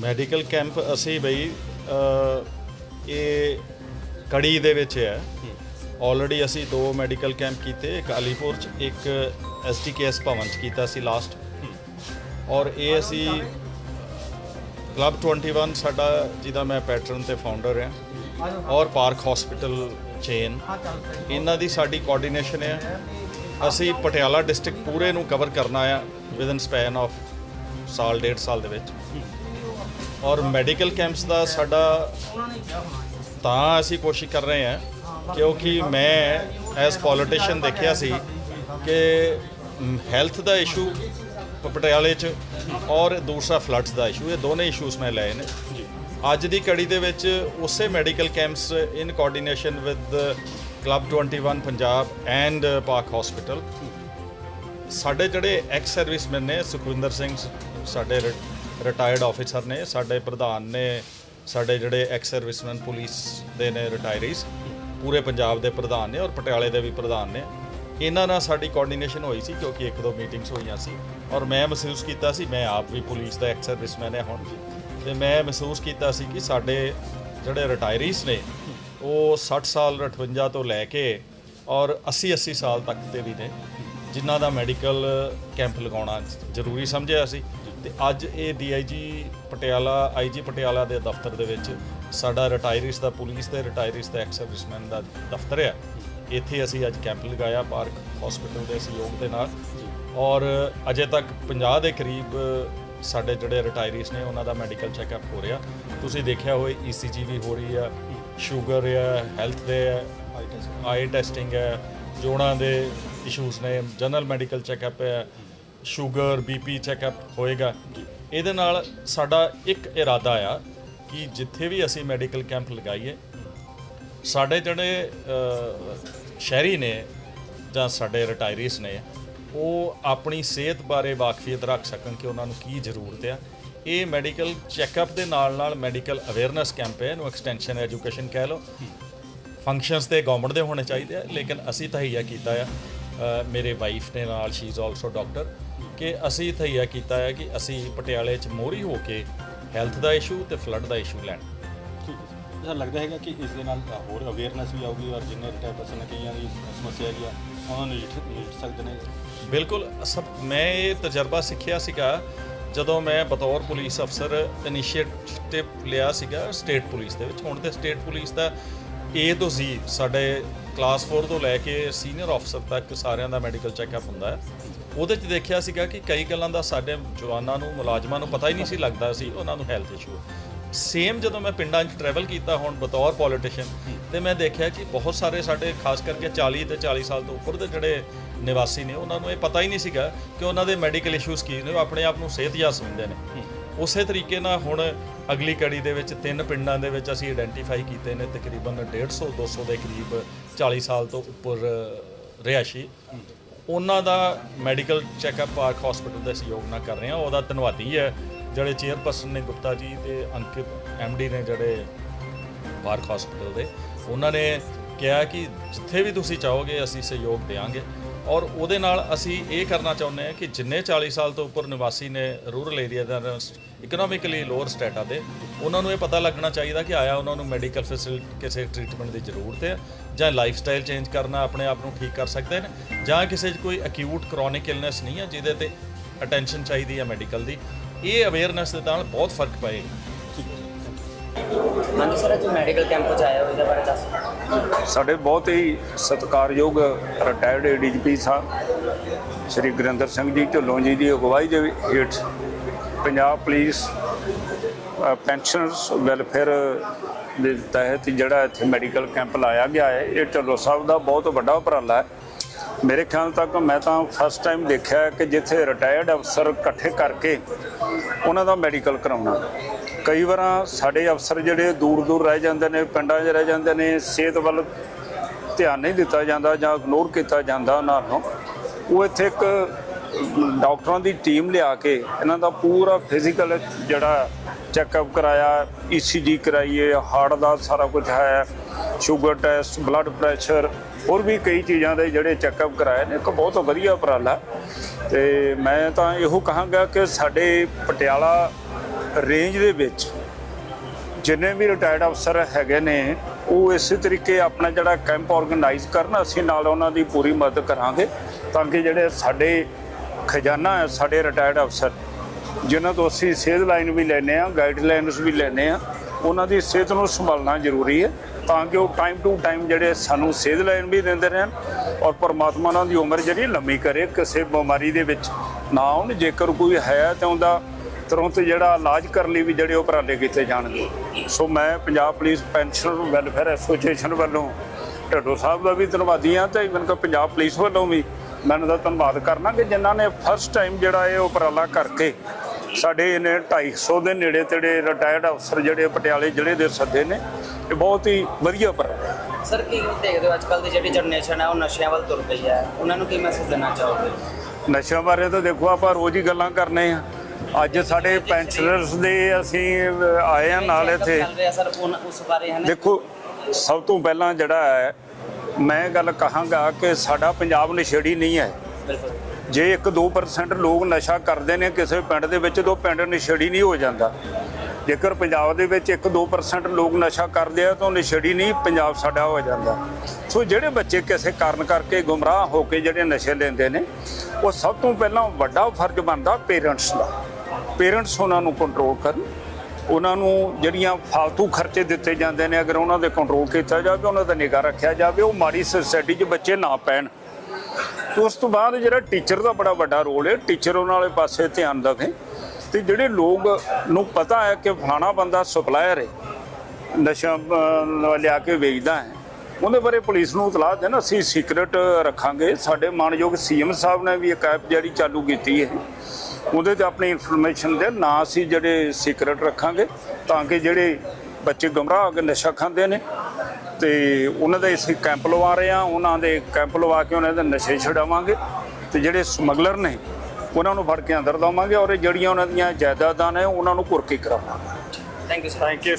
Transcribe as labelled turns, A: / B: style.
A: Medical camp ਅਸੀਂ ਬਈ ਇਹ ਕੜੀ ਦੇ ਵਿੱਚ ਹੈ। ਆਲਰੇਡੀ ਅਸੀਂ ਦੋ ਮੈਡੀਕਲ ਕੈਂਪ ਕੀਤੇ, ਇੱਕ ਅਲੀਪੁਰ ਚ, ਇੱਕ ਐਸਟੀਕੇਐਸ ਭਵਨ ਚ ਕੀਤਾ ਸੀ ਲਾਸਟ ਔਰ ਇਹ ਅਸੀਂ ਕਲੱਬ 21 ਸਾਡਾ, ਜਿਹਦਾ ਮੈਂ ਪੈਟਰਨ ਤੇ ਫਾਊਂਡਰ ਹਾਂ। ਔਰ ਪਾਰਕ ਹਸਪੀਟਲ ਚੇਨ ਇਹਨਾਂ ਦੀ ਸਾਡੀ ਕੋਆਰਡੀਨੇਸ਼ਨ ਹੈ। ਅਸੀਂ ਪਟਿਆਲਾ ਡਿਸਟ੍ਰਿਕਟ ਪੂਰੇ ਨੂੰ ਕਵਰ ਕਰਨਾ ਆ ਵਿਦਨ ਸਪੈਨ ਆਫ ਸਾਲ, ਡੇਢ ਸਾਲ ਦੇ ਵਿੱਚ। ਔਰ ਮੈਡੀਕਲ ਕੈਂਪਸ ਦਾ ਸਾਡਾ ਤਾਂ ਅਸੀਂ ਕੋਸ਼ਿਸ਼ ਕਰ ਰਹੇ ਹਾਂ ਕਿਉਂਕਿ ਮੈਂ ਐਸ ਪੋਲੀਟੀਸ਼ੀਅਨ ਦੇਖਿਆ ਸੀ ਕਿ ਹੈਲਥ ਦਾ ਇਸ਼ੂ ਪਟਿਆਲੇ 'ਚ ਔਰ ਦੂਸਰਾ ਫਲੱਡਸ ਦਾ ਇਸ਼ੂ, ਇਹ ਦੋਨੇ ਇਸ਼ੂਸ ਮੈਂ ਲਏ ਨੇ। ਅੱਜ ਦੀ ਕੜੀ ਦੇ ਵਿੱਚ ਉਸੇ medical campus in coordination with club 21 Punjab and park hospital ਸਾਡੇ ਜਿਹੜੇ ਐਕਸ ਸਰਵਿਸਮੈਨ ਨੇ ਸੁਖਵਿੰਦਰ ਸਿੰਘ, ਸਾਡੇ ਰਿਟਾਇਰਡ ਆਫੀਸਰ ਨੇ, ਸਾਡੇ ਪ੍ਰਧਾਨ ਨੇ, ਸਾਡੇ ਜਿਹੜੇ ਐਕਸ ਸਰਵਿਸਮੈਨ ਪੁਲਿਸ ਦੇ ਨੇ ਰਿਟਾਇਰੀਜ਼ ਪੂਰੇ ਪੰਜਾਬ ਦੇ ਪ੍ਰਧਾਨ ਨੇ ਔਰ ਪਟਿਆਲੇ ਦੇ ਵੀ ਪ੍ਰਧਾਨ ਨੇ। ਇਹਨਾਂ ਨਾਲ ਸਾਡੀ ਕੋਆਰਡੀਨੇਸ਼ਨ ਹੋਈ ਸੀ ਕਿਉਂਕਿ ਇੱਕ ਦੋ ਮੀਟਿੰਗਸ ਹੋਈਆਂ ਸੀ ਔਰ ਮੈਂ ਮਹਿਸੂਸ ਕੀਤਾ ਸੀ, ਮੈਂ ਆਪ ਵੀ ਪੁਲਿਸ ਦਾ ਐਕਸ ਸਰਵਿਸਮੈਨ ਹੈ ਹੁਣ ਤੇ ਮੈਂ ਮਹਿਸੂਸ ਕੀਤਾ ਸੀ ਕਿ ਸਾਡੇ ਜਿਹੜੇ ਰਿਟਾਇਰੀਜ਼ ਨੇ, ਉਹ 60 ਸਾਲ 58 ਤੋਂ ਲੈ ਕੇ ਔਰ 80 80 ਸਾਲ ਤੱਕ ਦੇ ਵੀ ਨੇ, ਜਿਨ੍ਹਾਂ ਦਾ ਮੈਡੀਕਲ ਕੈਂਪ ਲਗਾਉਣਾ ਜ਼ਰੂਰੀ ਸਮਝਿਆ ਸੀ। ਤੇ ਅੱਜ ਇਹ ਡੀਆਈਜੀ ਪਟਿਆਲਾ ਆਈਜੀ ਪਟਿਆਲਾ ਦੇ ਦਫ਼ਤਰ ਦੇ ਵਿੱਚ ਸਾਡਾ ਰਿਟਾਇਰੀਜ਼ ਦਾ, ਪੁਲਿਸ ਦੇ ਰਿਟਾਇਰੀਜ਼ ਦਾ ਐਕਸ ਸਰਵਿਸਮੈਨ ਦਾ ਦਫ਼ਤਰ ਹੈ ਇੱਥੇ ਅਸੀਂ ਅੱਜ ਕੈਂਪ ਲਗਾਇਆ, ਪਾਰਕ ਹਸਪੀਟਲ ਦੇ ਸਹਿਯੋਗ ਦੇ ਨਾਲ। ਔਰ ਅਜੇ ਤੱਕ 50 ਦੇ ਕਰੀਬ ਸਾਡੇ ਜਿਹੜੇ ਰਿਟਾਇਰੀਜ਼ ਨੇ, ਉਹਨਾਂ ਦਾ ਮੈਡੀਕਲ ਚੈੱਕਅਪ ਹੋ ਰਿਹਾ। ਤੁਸੀਂ ਦੇਖਿਆ ਹੋਏ ਈਸੀਜੀ ਵੀ ਹੋ ਰਹੀ ਆ ਸ਼ੂਗਰ ਆ ਹੈਲਥ ਦੇ ਹੈ ਆਈ ਟੈਸਟਿੰਗ ਹੈ ਜੋੜਾਂ ਦੇ ਇਸ਼ੂਜ਼ ਨੇ ਜਨਰਲ ਮੈਡੀਕਲ ਚੈੱਕਅਪ ਹੈ ਸ਼ੂਗਰ ਬੀਪੀ ਚੈੱਕਅਪ ਹੋਏਗਾ। ਇਹਦੇ ਨਾਲ ਸਾਡਾ ਇੱਕ ਇਰਾਦਾ ਆ ਕਿ ਜਿੱਥੇ ਵੀ ਅਸੀਂ ਮੈਡੀਕਲ ਕੈਂਪ ਲਗਾਈਏ, ਸਾਡੇ ਜਿਹੜੇ ਸ਼ਹਿਰੀ ਨੇ ਜਾਂ ਸਾਡੇ ਰਿਟਾਇਰੀਜ਼ ਨੇ, ਉਹ ਆਪਣੀ ਸਿਹਤ ਬਾਰੇ ਵਾਕਫੀਅਤ ਰੱਖ ਸਕਣ ਕਿ ਉਹਨਾਂ ਨੂੰ ਕੀ ਜ਼ਰੂਰਤ ਆ। ਇਹ ਮੈਡੀਕਲ ਚੈੱਕਅਪ ਦੇ ਨਾਲ ਨਾਲ ਮੈਡੀਕਲ ਅਵੇਅਰਨੈਸ ਕੈਂਪ ਹੈ, ਇਹਨੂੰ ਐਕਸਟੈਂਸ਼ਨ ਐਜੂਕੇਸ਼ਨ ਕਹਿ ਲਓ। ਫੰਕਸ਼ਨਸ ਤੇ ਗਵਰਨਮੈਂਟ ਦੇ ਹੋਣੇ ਚਾਹੀਦੇ ਆ, ਲੇਕਿਨ ਅਸੀਂ ਤਹਈਆ ਕੀਤਾ ਆ। ਮੇਰੇ ਵਾਈਫ ਨੇ ਨਾਲ ਸ਼ੀ ਇਜ਼ ਆਲਸੋ ਡਾਕਟਰ ਕਿ ਅਸੀਂ ਤਹਈਆ ਕੀਤਾ ਹੈ ਕਿ ਅਸੀਂ ਪਟਿਆਲੇ 'ਚ ਮੋਹਰੀ ਹੋ ਕੇ ਹੈਲਥ ਦਾ ਇਸ਼ੂ ਤੇ ਫਲੱਡ ਦਾ ਇਸ਼ੂ ਲੈਣ।
B: ਹੈ ਅੱਛਾ ਲੱਗਦਾ ਹੈਗਾ ਕਿ ਇਸ ਦੇ ਨਾਲ ਹੋਰ ਅਵੇਅਰਨੈਸ ਵੀ ਆਊਗੀ ਔਰ ਜਿੰਨੇ ਰਿਟਾਇਰ ਪਰਸਨ ਨੇ ਕਈਆਂ ਦੀ ਸਮੱਸਿਆ ਹੈਗੀ ਆ ਉਹਨਾਂ ਨੂੰ ਨਜਿੱਠ ਸਕਦੇ ਨੇ।
A: ਬਿਲਕੁਲ ਸਭ ਮੈਂ ਇਹ ਤਜਰਬਾ ਸਿੱਖਿਆ ਸੀਗਾ ਜਦੋਂ ਮੈਂ ਬਤੌਰ ਪੁਲਿਸ ਅਫਸਰ ਇਨੀਸ਼ੀਏਟਿਵ ਲਿਆ ਸੀਗਾ ਸਟੇਟ ਪੁਲਿਸ ਦੇ ਵਿੱਚ। ਹੁਣ ਤੇ ਸਟੇਟ ਪੁਲਿਸ ਦਾ A ਤੋਂ Z ਸਾਡੇ ਕਲਾਸ 4 ਤੋਂ ਲੈ ਕੇ ਸੀਨੀਅਰ ਅਫਸਰ ਤੱਕ ਸਾਰਿਆਂ ਦਾ ਮੈਡੀਕਲ ਚੈੱਕਅਪ ਹੁੰਦਾ ਹੈ। ਉਹਦੇ 'ਚ ਦੇਖਿਆ ਸੀਗਾ ਕਿ ਕਈ ਗੱਲਾਂ ਦਾ ਸਾਡੇ ਜਵਾਨਾਂ ਨੂੰ, ਮੁਲਾਜ਼ਮਾਂ ਨੂੰ ਪਤਾ ਹੀ ਨਹੀਂ ਸੀ, ਲੱਗਦਾ ਸੀ ਉਹਨਾਂ ਨੂੰ ਹੈਲਥ ਇਸ਼ੂ ਸੇਮ ਜਦੋਂ ਮੈਂ ਪਿੰਡਾਂ 'ਚ ਟਰੈਵਲ ਕੀਤਾ, ਹੁਣ ਬਤੌਰ ਪੋਲੀਟੀਸ਼ੀਅਨ ਤੇ ਮੈਂ ਦੇਖਿਆ ਕਿ ਬਹੁਤ ਸਾਰੇ ਸਾਡੇ, ਖਾਸ ਕਰਕੇ 40 ਤੇ 40 ਸਾਲ ਤੋਂ ਉੱਪਰ ਦੇ ਜਿਹੜੇ ਨਿਵਾਸੀ ਨੇ, ਉਹਨਾਂ ਨੂੰ ਇਹ ਪਤਾ ਹੀ ਨਹੀਂ ਸੀਗਾ ਕਿ ਉਹਨਾਂ ਦੇ ਮੈਡੀਕਲ ਇਸ਼ੂਜ਼ ਕੀ ਨੇ, ਉਹ ਆਪਣੇ ਆਪ ਨੂੰ ਸਿਹਤਯਾਬ ਸਮਝਦੇ ਨੇ। ਉਸੇ ਤਰੀਕੇ ਨਾਲ ਹੁਣ ਅਗਲੀ ਕੜੀ ਦੇ ਵਿੱਚ ਤਿੰਨ ਪਿੰਡਾਂ ਦੇ ਵਿੱਚ ਅਸੀਂ ਆਇਡੈਂਟੀਫਾਈ ਕੀਤੇ ਨੇ, ਤਕਰੀਬਨ 150 200 ਦੇ ਕਰੀਬ 40 ਸਾਲ ਤੋਂ ਉੱਪਰ ਰਿਹਾਇਸ਼ੀ। ਉਹਨਾਂ ਦਾ ਮੈਡੀਕਲ ਚੈੱਕਅਪ ਪਾਰਕ ਹਸਪੀਟਲ ਦੇ ਸਹਿਯੋਗ ਨਾਲ ਕਰ ਰਹੇ ਹਾਂ। ਉਹਦਾ ਧੰਨਵਾਦੀ ਹੈ ਜਿਹੜੇ ਚੇਅਰਪਰਸਨ ਨੇ ਗੁਪਤਾ ਜੀ ਤੇ ਅੰਕਿਤ ਐਮਡੀ ਨੇ ਜਿਹੜੇ ਪਾਰਕ ਹਸਪੀਟਲ ਦੇ। ਉਹਨਾਂ ਨੇ ਕਿਹਾ ਕਿ ਜਿੱਥੇ ਵੀ ਤੁਸੀਂ ਚਾਹੋਗੇ ਅਸੀਂ ਸਹਿਯੋਗ ਦੇਵਾਂਗੇ। ਔਰ ਉਹਦੇ ਨਾਲ ਅਸੀਂ ਇਹ ਕਰਨਾ ਚਾਹੁੰਦੇ ਹਾਂ ਕਿ ਜਿੰਨੇ 40 ਸਾਲ ਤੋਂ ਉੱਪਰ ਨਿਵਾਸੀ ਨੇ ਰੂਰਲ ਏਰੀਆ ਦਾ ਇਕਨੋਮਿਕਲੀ ਲੋਅਰ ਸਟੇਟਾ ਦੇ ਉਹਨਾਂ ਨੂੰ ਇਹ ਪਤਾ ਲੱਗਣਾ ਚਾਹੀਦਾ ਕਿ ਆਇਆ ਉਹਨਾਂ ਨੂੰ ਮੈਡੀਕਲ ਫੈਸਿਲਿਟੀ ਕਿਸੇ ਟ੍ਰੀਟਮੈਂਟ ਦੀ ਜ਼ਰੂਰਤ ਹੈ। ਜਾਂ ਲਾਈਫ ਸਟਾਈਲ ਚੇਂਜ ਕਰਨਾ ਆਪਣੇ ਆਪ ਨੂੰ ਠੀਕ ਕਰ ਸਕਦੇ ਨੇ ਜਾਂ ਕਿਸੇ 'ਚ ਕੋਈ ਅਕਿਊਟ ਕ੍ਰੋਨਿਕ ਇਲਨੈਸ ਨਹੀਂ ਹੈ ਜਿਹਦੇ ਤੇ ਅਟੈਂਸ਼ਨ ਚਾਹੀਦੀ ਹੈ ਮੈਡੀਕਲ ਦੀ ਇਹ ਅਵੇਅਰਨੈਸ ਦੇ ਨਾਲ ਬਹੁਤ ਫ਼ਰਕ ਪਏਗਾ
C: ਹਾਂਜੀ ਸਰ ਅੱਜ ਮੈਡੀਕਲ ਕੈਂਪ 'ਚ ਆਏ ਹੋ ਇਹਦੇ ਬਾਰੇ ਦੱਸੋ।
D: ਸਾਡੇ ਬਹੁਤ ਹੀ ਸਤਿਕਾਰਯੋਗ ਰਿਟਾਇਰਡ ਏਡੀਜੀਪੀ ਸਾਹਿਬ ਸ਼੍ਰੀ ਗੁਰਿੰਦਰ ਸਿੰਘ ਜੀ ਢਿੱਲੋਂ ਜੀ ਦੀ ਅਗਵਾਈ ਦੇ ਹੇਠ ਪੰਜਾਬ ਪੁਲਿਸ ਪੈਨਸ਼ਨਰਸ ਵੈਲਫੇਅਰ ਦੇ ਤਹਿਤ ਜਿਹੜਾ ਇੱਥੇ ਮੈਡੀਕਲ ਕੈਂਪ ਲਾਇਆ ਗਿਆ ਹੈ, ਇਹ ਢਿੱਲੋਂ ਸਾਹਿਬ ਦਾ ਬਹੁਤ ਵੱਡਾ ਉਪਰਾਲਾ ਹੈ। ਮੇਰੇ ਖਿਆਲ ਤੱਕ ਮੈਂ ਤਾਂ ਫਸਟ ਟਾਈਮ ਦੇਖਿਆ ਕਿ ਜਿੱਥੇ ਰਿਟਾਇਰਡ ਅਫਸਰ ਇਕੱਠੇ ਕਰਕੇ ਉਹਨਾਂ ਦਾ ਮੈਡੀਕਲ ਕਰਾਉਣਾ। ਕਈ ਵਾਰਾਂ ਸਾਡੇ ਅਫਸਰ ਜਿਹੜੇ ਦੂਰ ਦੂਰ ਰਹਿ ਜਾਂਦੇ ਨੇ, ਪਿੰਡਾਂ 'ਚ ਰਹਿ ਜਾਂਦੇ ਨੇ, ਸਿਹਤ ਵੱਲ ਧਿਆਨ ਨਹੀਂ ਦਿੱਤਾ ਜਾਂਦਾ ਜਾਂ ਇਗਨੋਰ ਕੀਤਾ ਜਾਂਦਾ ਉਹਨਾਂ ਨੂੰ। ਉਹ ਇੱਥੇ ਇੱਕ ਡਾਕਟਰਾਂ ਦੀ ਟੀਮ ਲਿਆ ਕੇ ਇਹਨਾਂ ਦਾ ਪੂਰਾ ਫਿਜ਼ੀਕਲ ਜਿਹੜਾ ਚੈੱਕਅਪ ਕਰਾਇਆ ਈਸੀਜੀ ਕਰਾਈਏ ਹਾਰਟ ਦਾ ਸਾਰਾ ਕੁਝ ਹੈ ਸ਼ੂਗਰ ਟੈਸਟ ਬਲੱਡ ਪ੍ਰੈਸ਼ਰ ਹੋਰ ਵੀ ਕਈ ਚੀਜ਼ਾਂ ਦੇ ਜਿਹੜੇ ਚੈੱਕਅਪ ਕਰਾਏ ਨੇ, ਇੱਕ ਬਹੁਤ ਵਧੀਆ ਉਪਰਾਲਾ। ਤੇ ਮੈਂ ਤਾਂ ਇਹੋ ਕਹਾਂਗਾ ਕਿ ਸਾਡੇ ਪਟਿਆਲਾ ਰੇਂਜ ਦੇ ਵਿੱਚ ਜਿੰਨੇ ਵੀ ਰਿਟਾਇਰਡ ਅਫਸਰ ਹੈਗੇ ਨੇ, ਉਹ ਇਸੇ ਤਰੀਕੇ ਆਪਣਾ ਜਿਹੜਾ ਕੈਂਪ ਆਰਗੇਨਾਈਜ਼ ਕਰਨ, ਅਸੀਂ ਨਾਲ ਉਹਨਾਂ ਦੀ ਪੂਰੀ ਮਦਦ ਕਰਾਂਗੇ, ਤਾਂ ਕਿ ਜਿਹੜੇ ਸਾਡੇ ਖਜ਼ਾਨਾ ਹੈ, ਸਾਡੇ ਰਿਟਾਇਰਡ ਅਫਸਰ ਜਿਨ੍ਹਾਂ ਤੋਂ ਅਸੀਂ ਸਿਹਤ ਲਾਈਨ ਵੀ ਲੈਨੇ ਆ ਗਾਈਡਲਾਈਨਸ ਵੀ ਲੈਨੇ ਆ ਉਹਨਾਂ ਦੀ ਸਿਹਤ ਨੂੰ ਸੰਭਾਲਣਾ ਜ਼ਰੂਰੀ ਹੈ ਤਾਂ ਕਿ ਉਹ ਟਾਈਮ ਟੂ ਟਾਈਮ ਜਿਹੜੇ ਸਾਨੂੰ ਸਿਹਤ ਲਾਈਨ ਵੀ ਦਿੰਦੇ ਰਹਿਣ ਔਰ ਪਰਮਾਤਮਾ ਉਹਨਾਂ ਦੀ ਉਮਰ ਜਿਹੜੀ ਲੰਮੀ ਕਰੇ, ਕਿਸੇ ਬਿਮਾਰੀ ਦੇ ਵਿੱਚ ਨਾ ਆਉਣ, ਜੇਕਰ ਕੋਈ ਹੈ ਤਾਂ ਉਹਦਾ ਤੁਰੰਤ ਜਿਹੜਾ ਇਲਾਜ ਕਰਨ ਲਈ ਵੀ ਜਿਹੜੇ ਉਪਰਾਲੇ ਕੀਤੇ ਜਾਣਗੇ। ਸੋ ਮੈਂ Punjab police pensioner welfare association ਵੱਲੋਂ ਢੱਡੋ ਸਾਹਿਬ ਦਾ ਵੀ ਧੰਨਵਾਦੀ ਹਾਂ ਤੇ ਇਵਨ ਕਿ ਪੰਜਾਬ ਪੁਲਿਸ ਵੱਲੋਂ ਵੀ ਮੈਂ ਉਹਨਾਂ ਦਾ ਧੰਨਵਾਦ ਕਰਨਾ ਕਿ ਜਿਨ੍ਹਾਂ ਨੇ ਫਸਟ ਟਾਈਮ ਜਿਹੜਾ ਇਹ ਉਪਰਾਲਾ ਕਰਕੇ ਸਾਡੇ ਇਹਨੇ 250 ਦੇ ਨੇੜੇ ਤੇੜੇ ਰਿਟਾਇਰਡ ਅਫਸਰ ਜਿਹੜੇ ਪਟਿਆਲੇ ਜ਼ਿਲ੍ਹੇ ਦੇ ਸੱਦੇ ਨੇ ਇਹ ਬਹੁਤ ਹੀ ਵਧੀਆ ਹੈ।
C: ਸਰ ਕੀ ਦੇਖਦੇ ਹੋ ਅੱਜ ਕੱਲ ਦੀ ਜਿਹੜੀ ਜਨਰੇਸ਼ਨ ਹੈ ਉਹ ਨਸ਼ਿਆਂ ਵੱਲ ਤੁਰ ਪਈ ਹੈ? ਉਹਨਾਂ ਨੂੰ ਕੀ ਮੈਸੇਜ ਦੇਣਾ ਚਾਹੋਗੇ?
D: ਨਸ਼ਿਆਂ ਬਾਰੇ ਤਾਂ ਦੇਖੋ ਆਪਾਂ ਰੋਜ਼ ਹੀ ਗੱਲਾਂ ਕਰਨੇ ਆ। ਅੱਜ ਸਾਡੇ ਪੈਨਸ਼ਨਰਸ ਦੇ ਅਸੀਂ ਆਏ ਆ ਨਾਲ ਇੱਥੇ।
C: ਚੱਲ ਰਿਹਾ ਸਰ ਉਨ- ਉਸ ਬਾਰੇ ਹੈ ਨਾ
D: ਦੇਖੋ ਸਭ ਤੋਂ ਪਹਿਲਾਂ ਜਿਹੜਾ ਹੈ ਮੈਂ ਗੱਲ ਕਹਾਂਗਾ ਕਿ ਸਾਡਾ ਪੰਜਾਬ ਨਸ਼ੇੜੀ ਨਹੀਂ ਹੈ।
C: ਬਿਲਕੁਲ।
D: ਜੇ 1-2% ਲੋਕ ਨਸ਼ਾ ਕਰਦੇ ਨੇ ਕਿਸੇ ਪਿੰਡ ਦੇ ਵਿੱਚ, ਤਾਂ ਉਹ ਪਿੰਡ ਨਸ਼ੇੜੀ ਨਹੀਂ ਹੋ ਜਾਂਦਾ। ਜੇਕਰ ਪੰਜਾਬ ਦੇ ਵਿੱਚ 1-2% ਲੋਕ ਨਸ਼ਾ ਕਰਦੇ ਆ, ਤਾਂ ਉਹ ਨਸ਼ੇੜੀ ਨਹੀਂ, ਪੰਜਾਬ ਸਾਡਾ ਹੋ ਜਾਂਦਾ। ਸੋ ਜਿਹੜੇ ਬੱਚੇ ਕਿਸੇ ਕਾਰਨ ਕਰਕੇ ਗੁੰਮਰਾਹ ਹੋ ਕੇ ਜਿਹੜੇ ਨਸ਼ੇ ਲੈਂਦੇ ਨੇ, ਉਹ ਸਭ ਤੋਂ ਪਹਿਲਾਂ ਵੱਡਾ ਫਰਜ਼ ਬਣਦਾ ਪੇਰੈਂਟਸ ਦਾ। ਪੇਰੈਂਟਸ ਉਹਨਾਂ ਨੂੰ ਕੰਟਰੋਲ ਕਰਨ। ਉਹਨਾਂ ਨੂੰ ਜਿਹੜੀਆਂ ਫालतू ਖਰਚੇ ਦਿੱਤੇ ਜਾਂਦੇ ਨੇ, ਅਗਰ ਉਹਨਾਂ ਦੇ ਕੰਟਰੋਲ ਕੀਤਾ ਜਾਵੇ, ਉਹਨਾਂ ਦਾ ਨਿਗਾਹ ਰੱਖਿਆ ਜਾਵੇ, ਉਹ ਮਾੜੀ ਸੋਸਾਇਟੀ 'ਚ ਬੱਚੇ ਨਾ ਪੈਣ। ਉਸ ਤੋਂ ਬਾਅਦ ਜਿਹੜਾ ਟੀਚਰ ਦਾ ਬੜਾ ਵੱਡਾ ਰੋਲ ਹੈ ਟੀਚਰ ਉਹਨਾਂ ਵਾਲੇ ਪਾਸੇ ਧਿਆਨ ਰੱਖੇ ਤੇ ਜਿਹੜੇ ਲੋਕ ਨੂੰ ਪਤਾ ਹੈ ਕਿ ਫਲਾਣਾ ਬੰਦਾ ਸਪਲਾਇਰ ਹੈ, ਨਸ਼ਾ ਲਿਆ ਕੇ ਵੇਚਦਾ ਹੈ, ਉਹਦੇ ਬਾਰੇ ਪੁਲਿਸ ਨੂੰ ਇਤਲਾਹ ਦੇਣ, ਅਸੀਂ ਸੀਕ੍ਰੇਟ ਰੱਖਾਂਗੇ। ਸਾਡੇ ਮਾਨਯੋਗ ਸੀਐਮ ਸਾਹਿਬ ਨੇ ਵੀ ਇੱਕ ਐਪ ਜਿਹੜੀ ਚਾਲੂ ਕੀਤੀ ਹੈ, ਉਹਦੇ ਤੇ ਆਪਣੀ ਇਨਫੋਰਮੇਸ਼ਨ ਦੇ ਨਾਂ ਅਸੀਂ ਜਿਹੜੇ ਸੀਕ੍ਰੇਟ ਰੱਖਾਂਗੇ, ਤਾਂ ਕਿ ਜਿਹੜੇ ਬੱਚੇ ਗਮਰਾਹ ਹੋ ਕੇ ਨਸ਼ਾ ਖਾਂਦੇ ਨੇ ਤੇ ਉਹਨਾਂ ਦੇ ਅਸੀਂ ਕੈਂਪ ਲਵਾ ਰਹੇ ਆ ਉਹਨਾਂ ਦੇ ਕੈਂਪ ਲਵਾ ਕੇ ਉਹਨਾਂ ਦੇ ਨਸ਼ੇ ਛਡਾਵਾਂਗੇ ਤੇ ਜਿਹੜੇ ਸਮਗਲਰ ਨੇ ਉਹਨਾਂ ਨੂੰ ਫੜ ਕੇ ਅੰਦਰ ਦਵਾਂਗੇ ਔਰ ਜਿਹੜੀਆਂ ਉਹਨਾਂ ਦੀਆਂ ਜਾਇਦਾਦਾਂ ਨੇ ਉਹਨਾਂ ਨੂੰ ਕੁਰਕੀ ਕਰਾਵਾਂਗੇ।
C: Thank you sir
D: thank you